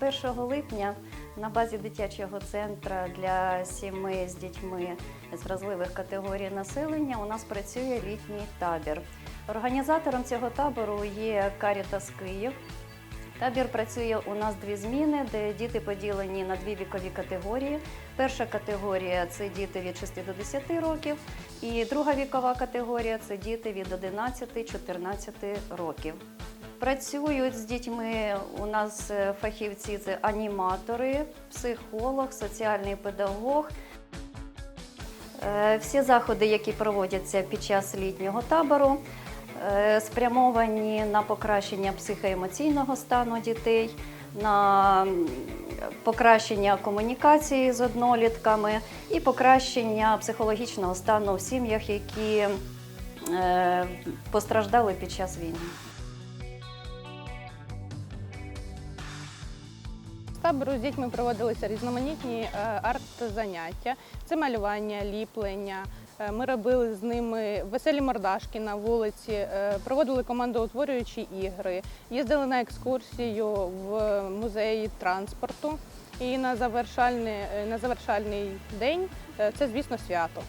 1 липня на базі дитячого центру для сімей з дітьми з вразливих категорій населення у нас працює літній табір. Організатором цього табору є Карітас Київ. Табір працює у нас дві зміни, де діти поділені на дві вікові категорії. Перша категорія це діти від 6 до 10 років, і друга вікова категорія це діти від 11-14 років. Працюють з дітьми у нас е, фахівці це аніматори, психолог, соціальний педагог. Е, Всі заходи, які проводяться під час літнього табору, е, спрямовані на покращення психоемоційного стану дітей, на покращення комунікації з однолітками і покращення психологічного стану в сім'ях, які постраждали під час війни. Табору з дітьми проводилися різноманітні е, арт-заняття. Це малювання, ліплення. Е, Ми робили з ними веселі мордашки на вулиці, е, проводили командоутворюючі ігри, їздили на екскурсію в музеї транспорту. І на завершальний, на завершальний день це, звісно, свято.